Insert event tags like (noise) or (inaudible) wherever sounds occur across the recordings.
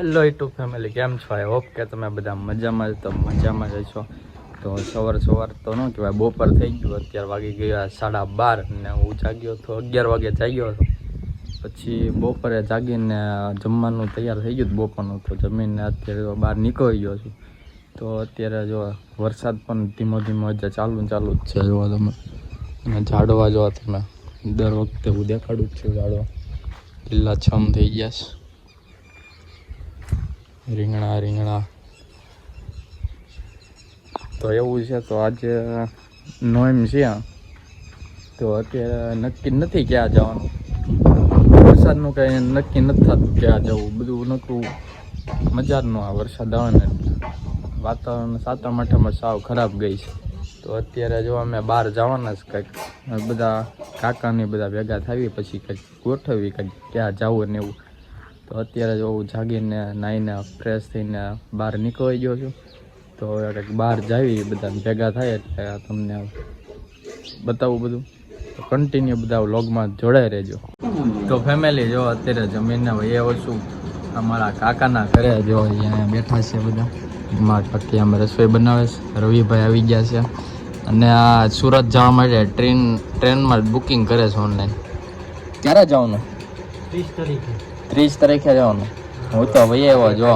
Hello YouTube family કેમ છો? I hope કે તમે બધા મજામાં તો મજામાં જ તો સવાર સવાર તો ન કહેવાય, બપોર થઈ ગયું, અત્યારે વાગી ગયા સાડા બાર ને હું જાગ્યો તો અગિયાર વાગે જાગ્યો હતો. પછી બપોરે જાગીને જમવાનું તૈયાર થઈ ગયું, બપોરનું તો જમીને અત્યારે બહાર નીકળી ગયો છું. તો અત્યારે જો વરસાદ પણ ધીમો ધીમો જ ચાલુ ચાલુ જ છે, જોવા તમે. અને ઝાડવા જોવા તમે. દર વખતે હું દેખાડું જ છું ઝાડવા. લીલા છમ થઈ ગયા છે. રીંગણા રીંગણા. તો એવું છે તો આજે નોએમ છે. તો અત્યારે નક્કી નથી ક્યાં જવાનું. વરસાદનું કંઈ નક્કી નથી થતું ક્યાં જવું. બધું નહોતું મજાનું આ વરસાદ આવે ને વાતાવરણ સાતમ આઠમાં સાવ ખરાબ ગઈ છે. તો અત્યારે જો અમે બહાર જવાના જ કંઈક. બધા કાકાને બધા ભેગા થાવી પછી કંઈક ગોઠવી કંઈક ક્યાં જવું ને એવું. તો અત્યારે જો હું જાગીને નાહીને ફ્રેશ થઈને બહાર નીકળી ગયો છું. તો કંઈક બહાર જાવી બધા ભેગા થાય એટલે તમને બતાવું બધું. તો કન્ટિન્યુ બધા વ્લોગમાં જોડાઈ રહેજો. તો ફેમિલી જો અત્યારે જમીનને એ ઓછું અમારા કાકાના ઘરે જો અહીંયા બેઠા છે બધા. મારા કાકી અમે રસોઈ બનાવે છે. રવિભાઈ આવી ગયા છે. અને આ સુરત જવા માટે ટ્રેન ટ્રેનમાં બુકિંગ કરે છે ઓનલાઈન ક્યારે જવાનું? ત્રીસ તારીખે. ત્રીસ તારીખે જવાનું હું તો ભાઈ આવ્યો જો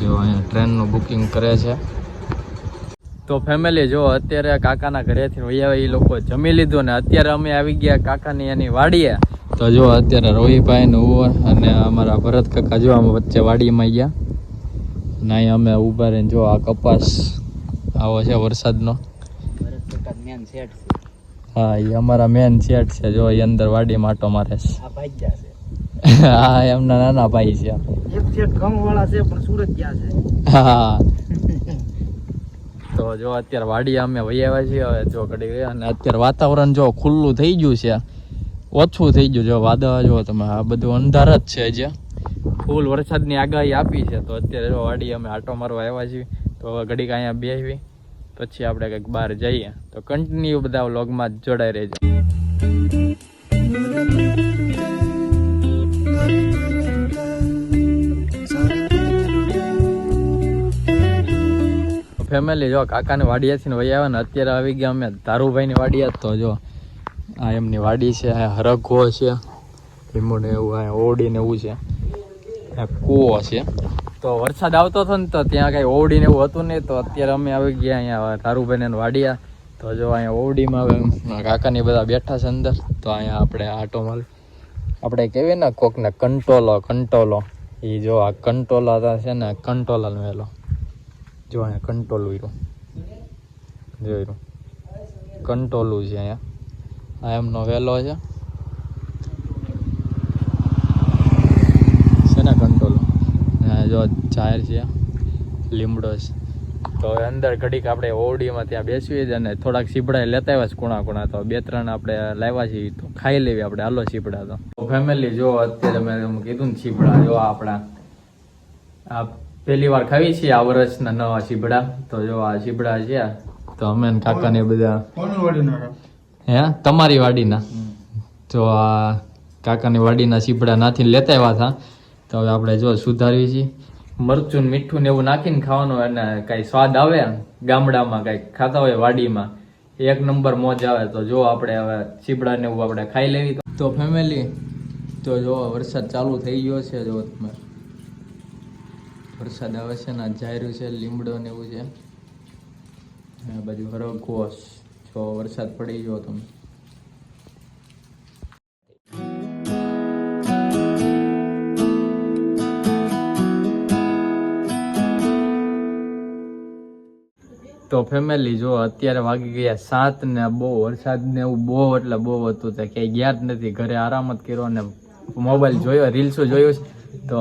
જો, અહીંયા ટ્રેનનું બુકિંગ કરે છે. તો ફેમિલી જો, અત્યારે કાકાના ઘરેથી વૈયા એ લોકો જમી લીધું ને અત્યારે અમે આવી ગયા કાકાની એની વાડીએ. તો જો, અત્યારે રોહિભાઈ ને હું અને અમારા ભરત કાકા જો અમે વચ્ચે વાડીમાં ગયા. ને અહીંયા અમે ઊભા રહીને જો આ કપાસ આવો છે વરસાદનો. ભરત કાકા જ્ઞાન સેટ છે. હા એ અમારા મેન સેટ છે જો એ અંદર વાડીમાં માટો મારે છે. હા એમના નાના ભાઈ છે. એક સેટ વાળા છે પણ સુરત ગયા છે. હા. (laughs) તો જો અત્યારે વાડી અમે વહી આવ્યા છીએ હવે જો ઘડી ગયા અને અત્યારે વાતાવરણ જો ખુલ્લું થઈ ગયું છે. ઓછું થઈ ગયું જો વાદળ જો તમે આ બધું અંધાર જ છે જે ફૂલ વરસાદની આગાહી આપી છે તો અત્યારે જો વાડી અમે આટો મારવા આવ્યા છીએ. તો હવે ઘડીક અહીંયા બેસવી પછી આપણે કંઈક બહાર જઈએ તો કન્ટિન્યુ બધા વ્લોગમાં જોડાઈ રહેજો. ફેમિલી જો, કાકાની વાડિયાથી વહી આવે ને અત્યારે આવી ગયા અમે. ધારુભાઈની વાડિયા તો, જો. આ એમની વાડી છે, આ હરગો છે. લીંબુ ને એવું આ ઓવડી ને એવું છે. કૂવો છે. તો વરસાદ આવતો હતો ને તો ત્યાં કાંઈ ઓવડી ને એવું હતું નહીં, તો અત્યારે અમે આવી ગયા અહીંયા ધારુભાઈને વાડિયા. તો જો અહીંયા ઓવડીમાં કાકાની બધા બેઠા છે અંદર, તો અહીંયા આપણે આટો માલ આપણે કહેવીએ ને કોકને કંટોલો કંટોલો. એ જો આ કંટોલા છે ને, કંટોલાનો વેલો. જો અહીંયા કંટોલું જોઈ રહ્યું કંટોલું છે અહીંયા. આ એમનો વેલો છે ને કંટોલો અને જો જાહેર છે. લીમડો છે. તો અંદર ઘડીક આપણે ઓવડીમાં ત્યાં બેસીએ જ અને થોડાક સીપડા લેતા આવ્યા છે કુણા કુણા તો બે ત્રણ આપણે લાવ્યા છીએ. તો ખાઈ લેવી આપણે હાલો સીપડા તો. ફેમિલી જો અત્યારે મેં કીધું ને સીપડા જો આપણા આ પહેલી વાર ખાવી છીએ આ વર્ષના નવા સીબડા તો જો આ સીબડા છે. તો અમે કાકા ને બધા હે? તમારી વાડીના. તો આ કાકાની વાડીના સીબડા નાથી લેતા આવ્યા હતા. તો હવે આપણે જો સુધારવી છીએ. મરચું મીઠું ને એવું નાખીને ખાવાનું અને કાંઈ સ્વાદ આવે ગામડામાં કાંઈક ખાતા હોય વાડીમાં, એક નંબર મોજ આવે તો જો આપણે હવે ચીપડા ને એવું આપણે ખાઈ લેવી. તો- ફેમિલી તો જો વરસાદ ચાલુ થઈ ગયો છે જો તમે વરસાદ આવે છે ને જાયરું છે, લીમડો ને એવું છે. આ બાજુ હરગોશ જો વરસાદ પડી ગયો તમે તો ફેમિલી જો અત્યારે વાગી ગયા સાત ને બહુ વરસાદ ને એવું બહુ એટલે બહુ હતું તો ક્યાંય ગયા જ નથી. ઘરે આરામ જ કર્યો અને મોબાઈલ જોયો રીલ્સો જોયું છે. તો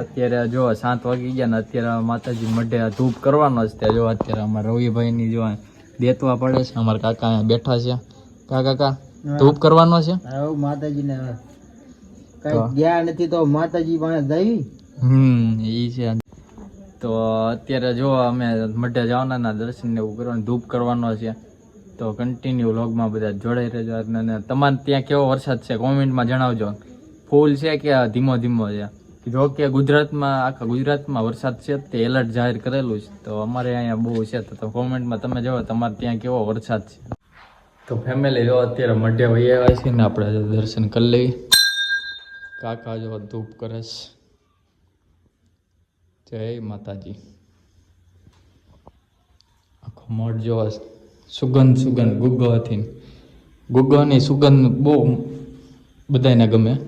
અત્યારે જો સાત વાગી ગયા ને અત્યારે માતાજી મઢે ધૂપ કરવાનો જ તે જો અત્યારે અમારા રવિભાઈની જો દેતવા પડે છે. અમારા કાકા અહીંયા બેઠા છે. કા કાકા ધૂપ કરવાનો છે? માતાજી માતાજીને કઈ ગયા નથી તો માતાજી પાસે જઈ? હમ એ છે. તો અત્યારે જો અમે મઢે જવાના દર્શન ને એવું કરવાનું, ધૂપ કરવાનો છે. તો કન્ટિન્યુ વ્લોગમાં બધા જોડાઈ રહેજો અને તમારે ત્યાં કેવો વરસાદ છે કોમેન્ટમાં જણાવજો. ફૂલ છે કે ધીમો ધીમો છે? જો કે ગુજરાતમાં, આખા ગુજરાતમાં વરસાદ છે તે એલર્ટ જાહેર કરેલું છે. તો અમારે અહીંયા બહુ છે તો કોમેન્ટમાં તમે જો તમારે ત્યાં કેવો વરસાદ છે. તો ફેમિલી જો અત્યારે મઢે વહી આવ્યા છે ને આપણે દર્શન કરી લઈએ. કાકા જો ધૂપ કરે છે. જય માતાજી. આખો મઢ જો સુગંધ સુગંધ ગુગ્ગોથી ગુગ્ગોની સુગંધ બહુ બધાને ગમે.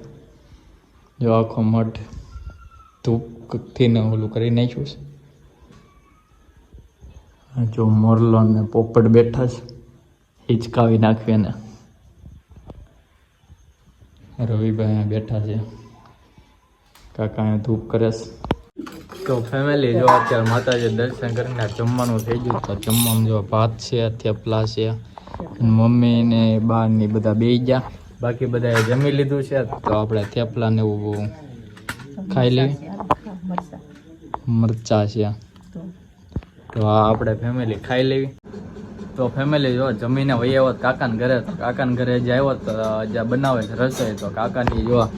જો આખો મઠ ધૂપથી ને ઓલું કરી નાખ્યું છે. જો મોરલો ને પોપટ બેઠા છે, હિચકાવી નાખવી એને. રવિભાઈ બેઠા છે. કાકા ધૂપ કરે છે. તો ફેમિલી જો અત્યારે માતાજી દર્શન કરીને જમવાનું થઈ ગયું તો જમવાનું જો ભાત છે, થેપલા છે મમ્મી ને ને બધા બે ગયા. બાકી બધાએ જમી લીધું છે, તો આપણે થેપલા ને એવું ખાઈ લઈએ. મરચા છે. તો આ આપણે ફેમિલી ખાઈ લેવી. તો ફેમિલી જો જમીને વહી આવ્યો તો કાકાને ઘરે કાકાને ઘરે જે આવ્યો જ્યાં બનાવે રસોઈ, તો કાકાની જો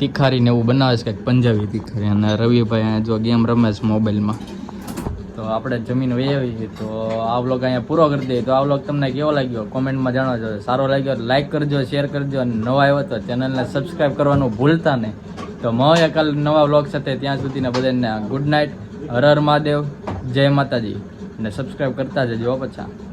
તીખારી ને એવું બનાવે છે, કંઈક પંજાબી તિખારી. અને રવિભાઈ જો ગેમ રમે છે મોબાઈલમાં. તો આપણે જમીન વૈયાવી છીએ તો આ વ્લોગ અહીંયા પૂરો કરી દઈએ. તો આ વ્લોગ તમને કેવો લાગ્યો? કોમેન્ટમાં જણાવજો. સારો લાગ્યો લાઇક કરજો શેર કરજો. અને નવા આવ્યો તો ચેનલને સબસ્ક્રાઈબ કરવાનું ભૂલતા નહીં. તો મળીએ કાલ નવા વ્લોગ સાથે. ત્યાં સુધીને બધાને ગુડ નાઇટ હર હર મહાદેવ. જય માતાજી. અને સબસ્ક્રાઈબ કરતા જજો પાછા.